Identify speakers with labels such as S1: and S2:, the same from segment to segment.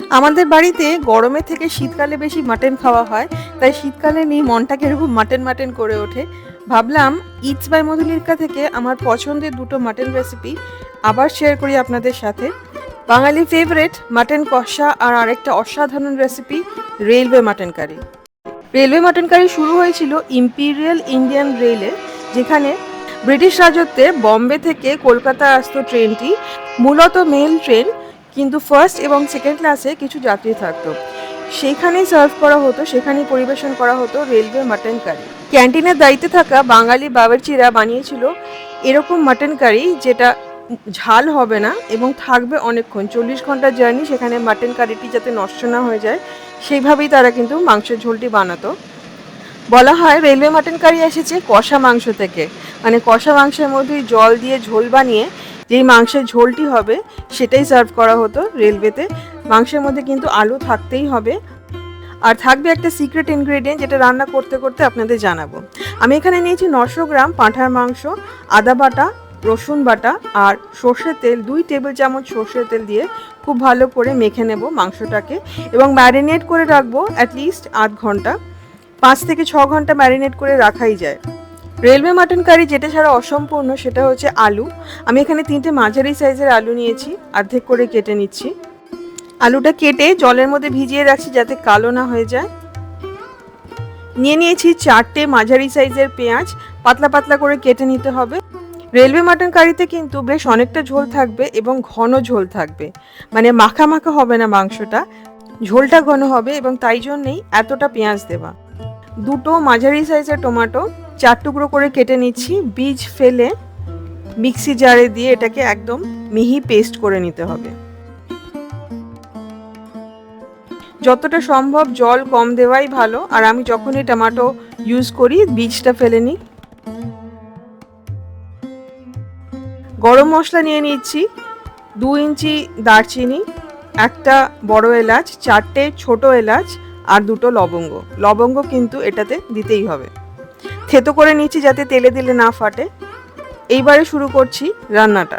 S1: আমাদের বাড়িতে গরমের থেকে শীতকালে বেশি মাটন খাওয়া হয়, তাই শীতকালে নিয়ে মনটাকে এরকম মাটন মাটন করে ওঠে। ভাবলাম ইটস বাই মধুলিকা থেকে আমার পছন্দের দুটো মাটন রেসিপি আবার শেয়ার করি আপনাদের সাথে। বাঙালি ফেভারেট মাটন কষা আর আরেকটা অসাধারণ recipe railway mutton curry railway mutton curry শুরু হয়েছিল ইম্পিরিয়াল ইন্ডিয়ান রেলে যেখানে ব্রিটিশ রাজত্বে বম্বে থেকে কলকাতা আসতো ট্রেনটি মূলত মেল ট্রেন কিন্তু ফার্স্ট এবং সেকেন্ড ক্লাসে কিছু যাত্রী থাকতো। সেইখানেই সার্ভ করা হতো, সেখানেই পরিবেশন করা হতো রেলওয়ে মাটন কারি ক্যান্টিনের দায়িত্বে থাকা বাঙালি বাবরচিরা বানিয়েছিল এরকম মাটন কারি যেটা ঝাল হবে না এবং থাকবে অনেকক্ষণ। চল্লিশ ঘণ্টার জার্নি সেখানে মাটন কারিটি যাতে নষ্ট না হয়ে যায়, সেইভাবেই তারা কিন্তু মাংসের ঝোলটি বানাতো। বলা হয় রেলওয়ে মাটন কারি এসেছে কষা মাংস থেকে। মানে কষা মাংসের মধ্যে জল দিয়ে ঝোল বানিয়ে যেই মাংসের ঝোলটি হবে সেটাই সার্ভ করা হতো রেলওয়েতে মাংসের মধ্যে কিন্তু আলু থাকতেই হবে। আর থাকবে একটা সিক্রেট ইনগ্রেডিয়েন্ট যেটা রান্না করতে করতে আপনাদের জানাব। আমি এখানে নিয়েছি নশো গ্রাম পাঁঠার মাংস, আদা বাটা, রসুন বাটা আর সর্ষের তেল, দুই টেবিল চামচ সর্ষের তেল দিয়ে খুব ভালো করে মেখে নেব মাংসটাকে এবং ম্যারিনেট করে রাখব অ্যাটলিস্ট আধ ঘণ্টা। পাঁচ থেকে ছ ঘণ্টা ম্যারিনেট করে রাখাই যায়। রেলওয়ে মাটন কারি যেটা ছাড়া অসম্পূর্ণ সেটা হচ্ছে আলু। আমি এখানে তিনটে মাঝারি সাইজের আলু নিয়েছি, অর্ধেক করে কেটে নিচ্ছি। আলুটা কেটে জলের মধ্যে ভিজিয়ে রাখছি যাতে কালো না হয়ে যায়। নিয়ে নিয়েছি চারটে মাঝারি সাইজের পেঁয়াজ, পাতলা পাতলা করে কেটে নিতে হবে। রেলওয়ে মাটন কারিতে কিন্তু বেশ অনেকটা ঝোল থাকবে এবং ঘন ঝোল থাকবে। মানে মাখা মাখা হবে না মাংসটা, ঝোলটা ঘন হবে এবং তাই জন্যেই এতটা পেঁয়াজ দেওয়া। দুটো মাঝারি সাইজের টমেটো চার টুকরো করে কেটে নিচ্ছি, বীজ ফেলে মিক্সি জারে দিয়ে এটাকে একদম মিহি পেস্ট করে নিতে হবে। যতটা সম্ভব জল কম দেওয়াই ভালো, আর আমি যখনই টমেটো ইউজ করি, বীজটা ফেলে নিই। গরম মশলা নিয়ে নিচ্ছি, দু ইঞ্চি দারচিনি, একটা বড় এলাচ, চারটে ছোট এলাচ, আর দুটো লবঙ্গ। লবঙ্গ কিন্তু এটাতে দিতেই হবে। থেতো করে নিচ্ছি যাতে তেলে দিলে না ফাটে। এইবারে শুরু করছি রান্নাটা।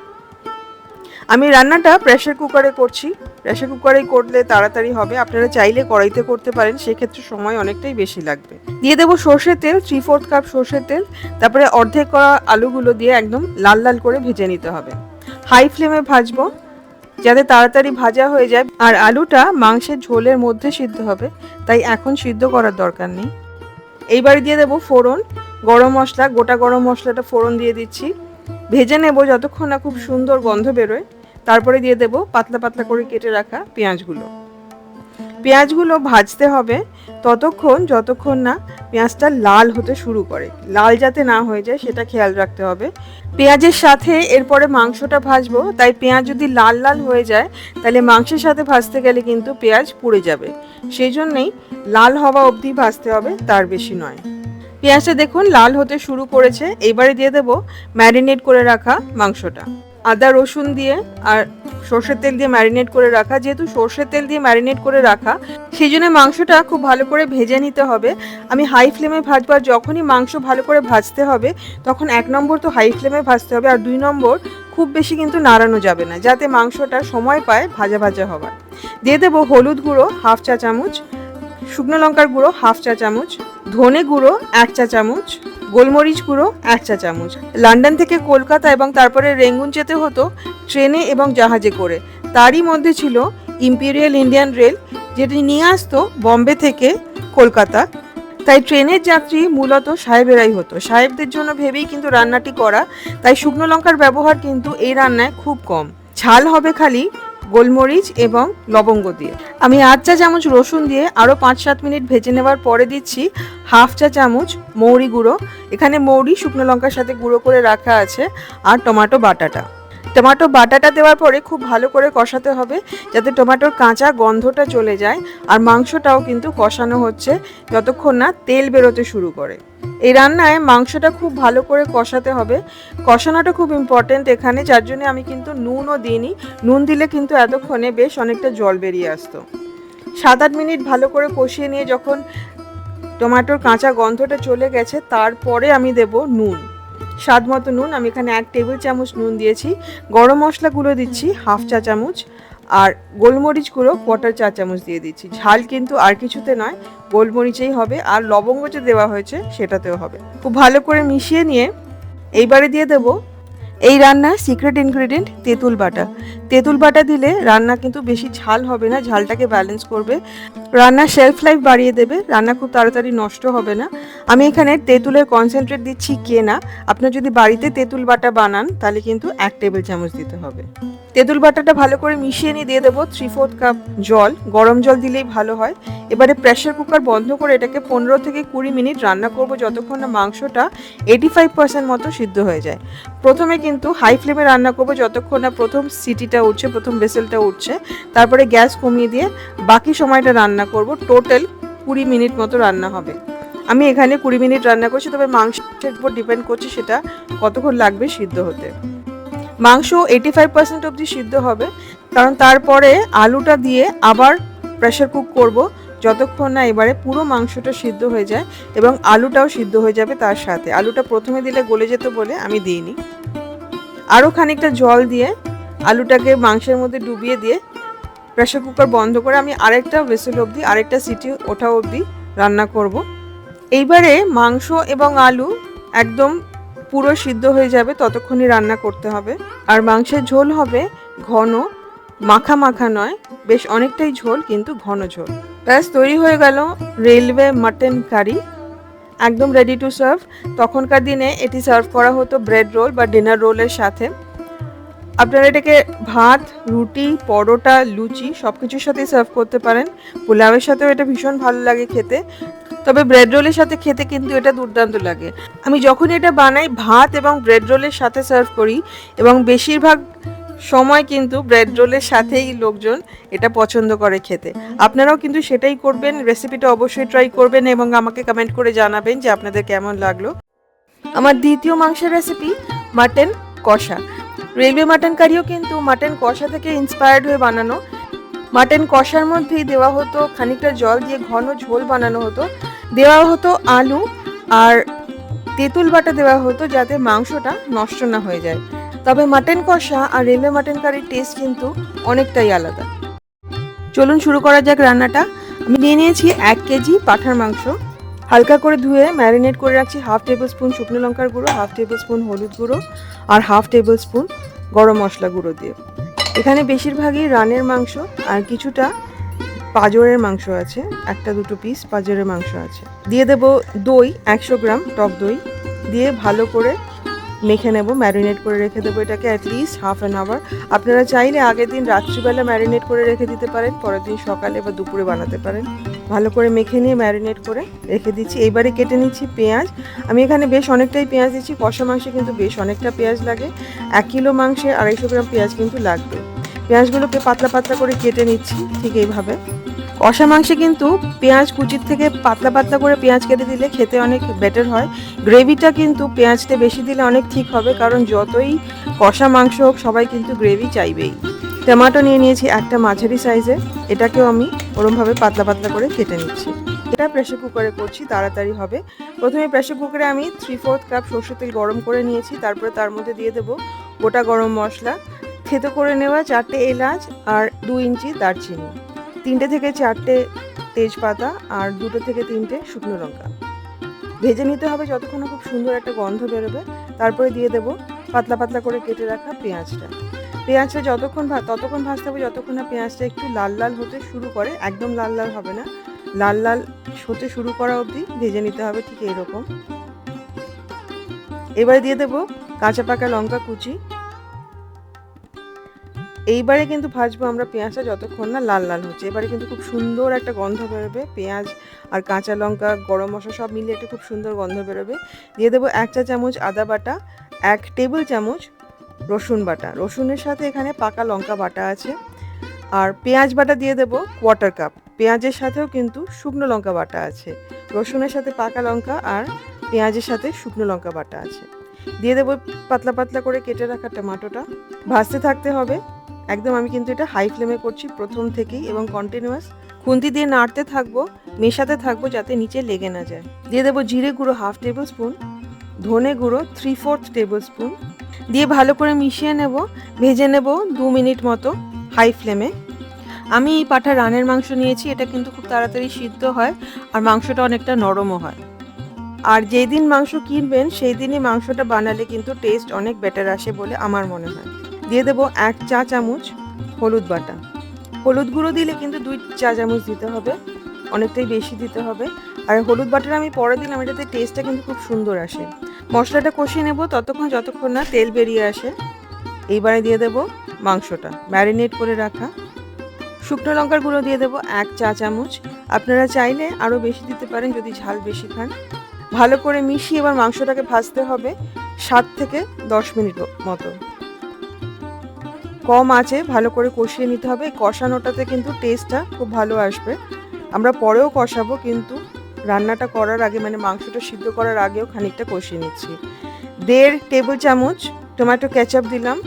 S1: আমি রান্নাটা প্রেশার কুকারে করছি। প্রেশার কুকারেই করলে তাড়াতাড়ি হবে। আপনারা চাইলে কড়াইতে করতে পারেন, সেক্ষেত্রে সময় অনেকটাই বেশি লাগবে। দিয়ে দেবো সর্ষের তেল থ্রি ফোর্থ কাপ সর্ষের তেল। তারপরে অর্ধেক করা আলুগুলো দিয়ে একদম লাল লাল করে ভেজে নিতে হবে। হাই ফ্লেমে ভাজবো, যাতে তাড়াতাড়ি ভাজা হয়ে যায়। আর আলুটা মাংসের ঝোলের মধ্যে সিদ্ধ হবে, তাই এখন সিদ্ধ করার দরকার নেই। এইবারে দিয়ে দেবো ফোড়ন। গরম মশলা, গোটা গরম মশলাটা ফোড়ন দিয়ে দিচ্ছি। ভেজে নেব যতক্ষণ না খুব সুন্দর গন্ধ বেরোয়। তারপরে দিয়ে দেব পাতলা পাতলা করে কেটে রাখা পেঁয়াজগুলো। পেঁয়াজগুলো ভাজতে হবে ততক্ষণ, যতক্ষণ না পেঁয়াজটা লাল হতে শুরু করে। লাল যাতে না হয়ে যায় সেটা খেয়াল রাখতে হবে। পেঁয়াজের সাথে এরপরে মাংসটা ভাজবো, তাই পেঁয়াজ যদি লাল লাল হয়ে যায়, তাহলে মাংসের সাথে ভাজতে গেলে কিন্তু পেঁয়াজ পুড়ে যাবে। সেই জন্যেই লাল হওয়া অবধি ভাজতে হবে, তার বেশি নয়। পেঁয়াজটা দেখুন, লাল হতে শুরু করেছে। এবারে দিয়ে দেবো ম্যারিনেট করে রাখা মাংসটা। আদা, রসুন দিয়ে আর সর্ষের তেল দিয়ে ম্যারিনেট করে রাখা। যেহেতু সর্ষের তেল দিয়ে ম্যারিনেট করে রাখা, সেই জন্য মাংসটা খুব ভালো করে ভেজে নিতে হবে। আমি হাই ফ্লেমে ভাজবো আর যখনই মাংস ভালো করে ভাজতে হবে, তখন এক নম্বর তো হাই ফ্লেমে ভাজতে হবে আর দুই নম্বর খুব বেশি কিন্তু নাড়ানো যাবে না, যাতে মাংসটা সময় পায় ভাজা ভাজা হবার দিয়ে দেবো হলুদ গুঁড়ো, হাফ চা চামচ, শুকনো লঙ্কার গুঁড়ো, হাফ চা চামচ ধনে গুঁড়ো, এক চা চামচ, গোলমরিচ গুঁড়ো, এক চা চামচ। লন্ডন থেকে কলকাতা এবং তারপরে রেঙ্গুন যেতে হতো ট্রেনে এবং জাহাজে করে। তারই মধ্যে ছিল ইম্পিরিয়াল ইন্ডিয়ান রেল, যেটি নিয়ে আসতো বম্বে থেকে কলকাতা। তাই ট্রেনের যাত্রী মূলত সাহেবেরাই হতো। সাহেবদের জন্য ভেবেই কিন্তু রান্নাটি করা, তাই শুকনো লঙ্কার ব্যবহার কিন্তু এই রান্নায় খুব কম। ঝাল হবে খালি গোলমরিচ এবং লবঙ্গ দিয়ে। আমি আধ চা চামচ রসুন দিয়ে আরও পাঁচ সাত মিনিট ভেজে নেওয়ার পরে দিচ্ছি হাফ চা চামচ মৌরি গুঁড়ো। এখানে মৌরি, শুকনো লঙ্কার সাথে গুঁড়ো করে রাখা আছে, আর টমেটো বাটাটা। টমেটো বাটাটা দেওয়ার পরে খুব ভালো করে কষাতে হবে যাতে টমেটোর কাঁচা গন্ধটা চলে যায় আর মাংসটাও কিন্তু কষানো হচ্ছে যতক্ষণ না তেল বেরোতে শুরু করে। এই রান্নায় মাংসটা খুব ভালো করে কষাতে হবে। কষানোটা খুব ইম্পর্টেন্ট এখানে, যার জন্য আমি কিন্তু নুনও দিইনি। নুন দিলে কিন্তু এতক্ষণে বেশ অনেকটা জল বেরিয়ে আসতো। সাত আট মিনিট ভালো করে কষিয়ে নিয়ে যখন টমেটোর কাঁচা গন্ধটা চলে গেছে, তারপরে আমি দেব নুন। স্বাদ মতো নুন, আমি এখানে এক টেবিল চামচ নুন দিয়েছি। গরম মশলাগুলো দিচ্ছি, হাফ চা চামচ। আর গোলমরিচ গুঁড়ো চা চামচ দিয়ে দিচ্ছি। ঝাল কিন্তু আর কিছুতে নয়, গোলমরিচেই হবে। আর লবঙ্গ যে দেওয়া হয়েছে, সেটাতেও হবে। খুব ভালো করে মিশিয়ে নিয়ে এইবারে দিয়ে দেব এই রান্নার সিক্রেট ইনগ্রিডিয়েন্ট তেঁতুল বাটা। তেঁতুল বাটা দিলে রান্না কিন্তু বেশি ঝাল হবে না, ঝালটাকে ব্যালেন্স করবে। রান্নার শেলফ লাইফ বাড়িয়ে দেবে, রান্না খুব তাড়াতাড়ি নষ্ট হবে না। আমি এখানে তেঁতুলের কনসেন্ট্রেট দিচ্ছি কেনা। আপনার যদি বাড়িতে তেঁতুল বাটা বানান, তাহলে কিন্তু এক টেবিল চামচ দিতে হবে। তেঁতুল বাটাটা ভালো করে মিশিয়ে নিয়ে দিয়ে দেবো থ্রি ফোর্থ কাপ জল। গরম জল দিলেই ভালো হয়। এবারে প্রেশার কুকার বন্ধ করে এটাকে পনেরো থেকে কুড়ি মিনিট রান্না করব যতক্ষণ না মাংসটা এইটি ফাইভ পার্সেন্ট মতো সিদ্ধ হয়ে যায়। প্রথমে কিন্তু হাই ফ্লেমে রান্না করব যতক্ষণ না প্রথম সিটিটা উঠছে, প্রথম ভেসেলটা উঠছে। তারপরে গ্যাস কমিয়ে দিয়ে বাকি সময়টা রান্না করব। টোটাল কুড়ি মিনিট মতো রান্না হবে। আমি এখানে কুড়ি মিনিট রান্না করছি, তবে মাংসের উপর ডিপেন্ড করছে সেটা কতক্ষণ লাগবে সিদ্ধ হতে। মাংস এইটি ফাইভ পার্সেন্ট অবধি সিদ্ধ হবে, কারণ তারপরে আলুটা দিয়ে আবার প্রেশার কুক করব, যতক্ষণ না এবারে পুরো মাংসটা সিদ্ধ হয়ে যায় এবং আলুটাও সিদ্ধ হয়ে যাবে তার সাথে। আলুটা প্রথমে দিলে গলে যেত বলে আমি দিইনি। আরও খানিকটা জল দিয়ে আলুটাকে মাংসের মধ্যে ডুবিয়ে দিয়ে প্রেশার কুকার বন্ধ করে আমি আরেকটা ভেসেল অবধি, আরেকটা সিটি ওঠা অবধি রান্না করব। এইবারে মাংস এবং আলু একদম পুরো সিদ্ধ হয়ে যাবে, ততক্ষণই রান্না করতে হবে। আর মাংসের ঝোল হবে ঘন, মাখা মাখা নয়, বেশ অনেকটাই ঝোল কিন্তু ঘন ঝোল। ব্যাস, তৈরি হয়ে গেল রেলওয়ে মাটন কারি। একদম রেডি টু সার্ভ তখনকার দিনে এটি সার্ভ করা হতো ব্রেড রোল বা ডিনার রোলের সাথে। আপনারা এটাকে ভাত, রুটি, পরোটা, লুচি সব কিছুর সাথেই সার্ভ করতে পারেন। পোলাওয়ের সাথেও এটা ভীষণ ভালো লাগে খেতে। তবে ব্রেড রোলের সাথে খেতে কিন্তু এটা দুর্দান্ত লাগে। আমি যখনই এটা বানাই, ভাত এবং ব্রেড রোলের সাথে সার্ভ করি এবং বেশিরভাগ সময় কিন্তু ব্রেড রোলের সাথেই লোকজন এটা পছন্দ করে খেতে। আপনারাও কিন্তু সেটাই করবেন রেসিপিটা অবশ্যই ট্রাই করবেন এবং আমাকে কমেন্ট করে জানাবেন যে আপনাদের কেমন লাগল। আমার দ্বিতীয় মাংসের রেসিপি মাটন কষা। রেলওয়ে মাটন কারিও কিন্তু মাটন কষা থেকে ইন্সপায়ার্ড হয়ে বানানো। মাটন কষার মধ্যেই দেওয়া হতো খানিকটা জল দিয়ে ঘন ঝোল বানানো হতো। দেওয়া হতো আলু আর তেঁতুল বাটা দেওয়া হতো যাতে মাংসটা নষ্ট না হয়ে যায়। তবে মাটন কষা আর রেলওয়ে মাটন কারির টেস্ট কিন্তু অনেকটাই আলাদা। চলুন শুরু করা যাক রান্নাটা। আমি নিয়ে নিয়েছি এক কেজি পাঠার মাংস। হালকা করে ধুয়ে ম্যারিনেট করে রাখছি হাফ টেবিল স্পুন শুকনো লঙ্কার গুঁড়ো, হাফ টেবিল স্পুন হলুদ গুঁড়ো আর হাফ টেবিল স্পুন গরম মশলা গুঁড়ো দিয়ে। এখানে বেশিরভাগই রানের মাংস আর কিছুটা পাজরের মাংস আছে, একটা দুটো পিস পাজরের মাংস আছে। দিয়ে দেব দই, একশো গ্রাম টক দই দিয়ে ভালো করে মেখে নেব ম্যারিনেট করে রেখে দেবো এটাকে অ্যাটলিস্ট হাফ অ্যান আওয়ার আপনারা চাইলে আগের দিন রাত্রিবেলা ম্যারিনেট করে রেখে দিতে পারেন, পরের দিন সকালে বা দুপুরে বানাতে পারেন। ভালো করে মেখে নিয়ে ম্যারিনেট করে রেখে দিচ্ছি। এইবারে কেটে নিচ্ছি পেঁয়াজ। আমি এখানে বেশ অনেকটাই পেঁয়াজ দিচ্ছি, কষা মাংসে কিন্তু বেশ অনেকটা পেঁয়াজ লাগে। এক কিলো মাংসে আড়াইশো গ্রাম পেঁয়াজ কিন্তু লাগবে। পেঁয়াজগুলোকে পাতলা পাতলা করে কেটে নিচ্ছি, ঠিক এইভাবে। কষা মাংসে কিন্তু পেঁয়াজ কুচির থেকে পাতলা পাতলা করে পেঁয়াজ কেটে দিলে খেতে অনেক বেটার হয়। গ্রেভিটা কিন্তু পেঁয়াজটা বেশি দিলে অনেক ঠিক হবে, কারণ যতই কষা মাংস হোক, সবাই কিন্তু গ্রেভি চাইবেই। টমেটো নিয়ে নিয়েছি একটা মাঝারি সাইজের এটাকেও আমি ওরমভাবে পাতলা পাতলা করে কেটে নিচ্ছি। এটা প্রেশার কুকারে করছি, তাড়াতাড়ি হবে। প্রথমে প্রেশার কুকারে আমি থ্রি ফোর্থ কাপ সর্ষের তেল গরম করে নিয়েছি, তারপরে তার মধ্যে দিয়ে দেবো গোটা গরম মশলা। থেতো করে নেওয়া চারটে এলাচ আর দু ইঞ্চি দারচিনি। তিনটে থেকে চারটে তেজপাতা আর দুটো থেকে তিনটে শুকনো লঙ্কা। ভেজে নিতে হবে যতক্ষণ খুব সুন্দর একটা গন্ধ বেরোবে। তারপরে দিয়ে দেবো পাতলা পাতলা করে কেটে রাখা পেঁয়াজটা। পেঁয়াজটা যতক্ষণ ততক্ষণ ভাজতে হবে যতক্ষণ না পেঁয়াজটা একটু লাল লাল হতে শুরু করে, একদম লাল লাল হবে না। লাল লাল হতে শুরু করা অবধি ভেজে নিতে হবে ঠিক এরকম। এবারে দিয়ে দেবো কাঁচা পাকা লঙ্কা কুচি। এইবারে কিন্তু ভাজবো আমরা পেঁয়াজটা যতক্ষণ না লাল লাল হচ্ছে। এবারে কিন্তু খুব সুন্দর একটা গন্ধ বেরোবে, পেঁয়াজ আর কাঁচা লঙ্কা, গরম মশলা সব মিলিয়ে একটা খুব সুন্দর গন্ধ বেরোবে। দিয়ে দেবো এক চা চামচ আদা বাটা, এক টেবিল চামচ রসুন বাটা। রসুনের সাথে এখানে পাকা লঙ্কা বাটা আছে। আর পেঁয়াজ বাটা দিয়ে দেবো কোয়ার্টার কাপ পেঁয়াজের সাথেও কিন্তু শুকনো লঙ্কা বাটা আছে। রসুনের সাথে পাকা লঙ্কা আর পেঁয়াজের সাথে শুকনো লঙ্কা বাটা আছে। দিয়ে দেবো পাতলা পাতলা করে কেটে রাখা টমাটোটা। ভাজতে থাকতে হবে। একদম আমি কিন্তু এটা হাই ফ্লেমে করছি প্রথম থেকেই এবং কন্টিনিউয়াস খুন্তি দিয়ে নাড়তে থাকব, মেশাতে থাকব যাতে নিচে লেগে না যায়। দিয়ে দেবো জিরে গুঁড়ো হাফ টেবিল স্পুন ধনে গুঁড়ো থ্রি ফোর্থ টেবিল স্পুন দিয়ে ভালো করে মিশিয়ে নেব, ভেজে নেব দু মিনিট মতো হাই ফ্লেমে আমি এই পাঠা রানের মাংস নিয়েছি, এটা কিন্তু খুব তাড়াতাড়ি সিদ্ধ হয় আর মাংসটা অনেকটা নরমও হয়। আর যেই দিন মাংস কিনবেন, সেই দিনই মাংসটা বানালে কিন্তু টেস্ট অনেক বেটার আসে বলে আমার মনে হয়। দিয়ে দেবো এক চা চামচ হলুদ বাটা। হলুদ গুঁড়ো দিলে কিন্তু দুই চা চামচ দিতে হবে, অনেকটাই বেশি দিতে হবে। আর হলুদ বাটার আমি পরে দিলাম, এটাতে টেস্টটা কিন্তু খুব সুন্দর আসে। মশলাটা কষিয়ে নেব, ততক্ষণ যতক্ষণ না তেল বেরিয়ে আসে। এইবারে দিয়ে দেব মাংসটা, ম্যারিনেট করে রাখা। শুকনো লঙ্কার গুঁড়ো দিয়ে দেবো এক চা চামচ। আপনারা চাইলে আরও বেশি দিতে পারেন যদি ঝাল বেশি খান। ভালো করে মিশিয়ে এবার মাংসটাকে ভাজতে হবে সাত থেকে দশ মিনিট মতো। কম আছে, ভালো করে কষিয়ে নিতে হবে। কষানোটাতে কিন্তু টেস্টটা খুব ভালো আসবে। আমরা পরেও কষাবো, কিন্তু রান্নাটা করার আগে মানে মাংসটা সিদ্ধ করার আগেও খানিকটা কষিয়ে নিচ্ছি। দেড় টেবিল চামচ টমেটো কেচাপ দিলাম।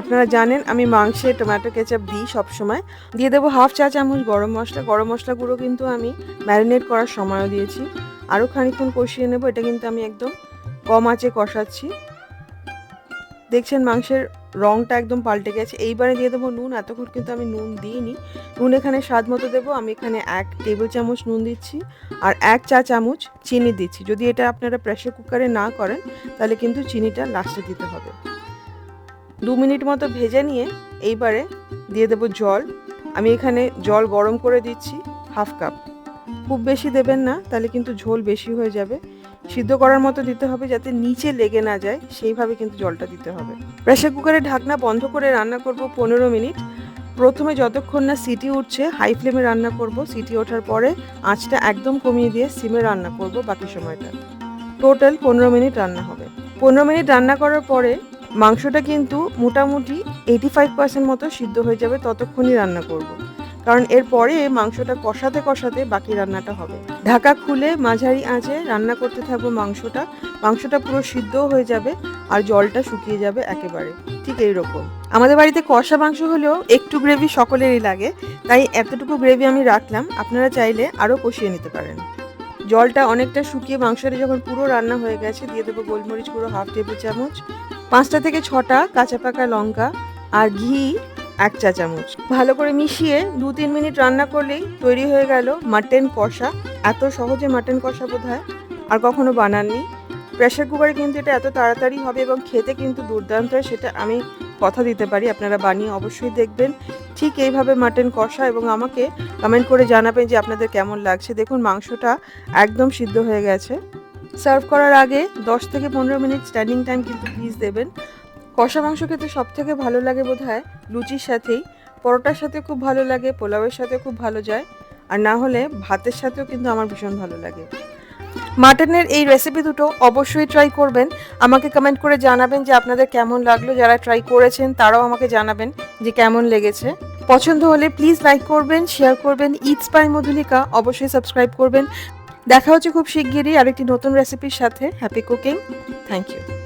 S1: আপনারা জানেন, আমি মাংসে টমেটো কেচাপ দিই সবসময়। দিয়ে দেবো হাফ চা চামচ গরম মশলা। গরম মশলা গুঁড়ো কিন্তু আমি ম্যারিনেট করার সময়ও দিয়েছি। আরও খানিকক্ষণ কষিয়ে নেব। এটা কিন্তু আমি একদম কম আঁচে কষাচ্ছি। দেখছেন মাংসের রংটা একদম পাল্টে গেছে। এইবারে দিয়ে দেবো নুন, এতক্ষণ কিন্তু আমি নুন দিইনি। নুন এখানে স্বাদ মতো দেবো, আমি এখানে এক টেবিল চামচ নুন দিচ্ছি আর এক চা চামচ চিনি দিচ্ছি। যদি এটা আপনারা প্রেশার কুকারে না করেন, তাহলে কিন্তু চিনিটা লাস্টে দিতে হবে। দু মিনিট মতো ভেজে নিয়ে এইবারে দিয়ে দেবো জল। আমি এখানে জল গরম করে দিচ্ছি হাফ কাপ খুব বেশি দেবেন না, তাহলে কিন্তু ঝোল বেশি হয়ে যাবে। সিদ্ধ করার মতো দিতে হবে যাতে নিচে লেগে না যায়, সেইভাবে কিন্তু জলটা দিতে হবে। প্রেশার কুকারে ঢাকনা বন্ধ করে রান্না করব পনেরো মিনিট। প্রথমে যতক্ষণ না সিটি উঠছে হাই ফ্লেমে রান্না করব। সিটি ওঠার পরে আঁচটা একদম কমিয়ে দিয়ে সিমে রান্না করব বাকি সময়টা। টোটাল পনেরো মিনিট রান্না হবে। পনেরো মিনিট রান্না করার পরে মাংসটা কিন্তু মোটামুটি এইটি ফাইভ পার্সেন্ট মতো সিদ্ধ হয়ে যাবে, ততক্ষণই রান্না করব। কারণ এরপরে মাংসটা কষাতে কষাতে বাকি রান্নাটা হবে। ঢাকা খুলে মাঝারি আঁচে রান্না করতে থাকব মাংসটা। মাংসটা পুরো সিদ্ধও হয়ে যাবে আর জলটা শুকিয়ে যাবে একেবারে। ঠিক এইরকম। আমাদের বাড়িতে কষা মাংস হলেও একটু গ্রেভি সকলেরই লাগে, তাই এতটুকু গ্রেভি আমি রাখলাম। আপনারা চাইলে আরও কষিয়ে নিতে পারেন। জলটা অনেকটা শুকিয়ে মাংসটা যখন পুরো রান্না হয়ে গেছে, দিয়ে দেবো গোলমরিচ গুঁড়ো, হাফ টেবিল চামচ, পাঁচটা থেকে ছটা কাঁচা পাকা লঙ্কা আর ঘি এক চা চামচ। ভালো করে মিশিয়ে দু তিন মিনিট রান্না করলেই তৈরি হয়ে গেল মাটন কষা। এত সহজে মাটন কষা বোধ হয় আর কখনো বানাননি। প্রেশার কুকারে কিন্তু এটা এত তাড়াতাড়ি হবে এবং খেতে কিন্তু দুর্দান্ত হয়, সেটা আমি কথা দিতে পারি। আপনারা বানিয়ে অবশ্যই দেখবেন। ঠিক এইভাবে মাটন কষা এবং আমাকে কমেন্ট করে জানাবেন যে আপনাদের কেমন লাগছে। দেখুন, মাংসটা একদম সিদ্ধ হয়ে গেছে। সার্ভ করার আগে দশ থেকে পনেরো মিনিট স্ট্যান্ডিং টাইম কিন্তু প্লিজ দেবেন। কষা মাংস খেতে সব থেকে ভালো লাগে বোধ হয় লুচির সাথেই। পরোটার সাথে খুব ভালো লাগে, পোলাওয়ের সাথে খুব ভালো যায়। আর না হলে ভাতের সাথেও কিন্তু আমার ভীষণ ভালো লাগে। মাটনের এই রেসিপি দুটো অবশ্যই ট্রাই করবেন। আমাকে কমেন্ট করে জানাবেন যে আপনাদের কেমন লাগল, যারা ট্রাই করেছেন তারাও আমাকে জানাবেন যে কেমন লেগেছে। পছন্দ হলে প্লিজ লাইক করবেন শেয়ার করবেন ইটস বাই মধুলিকা অবশ্যই সাবস্ক্রাইব করবেন। দেখা হচ্ছে খুব শিগগিরই আরেকটি নতুন রেসিপির সাথে। Happy cooking thank you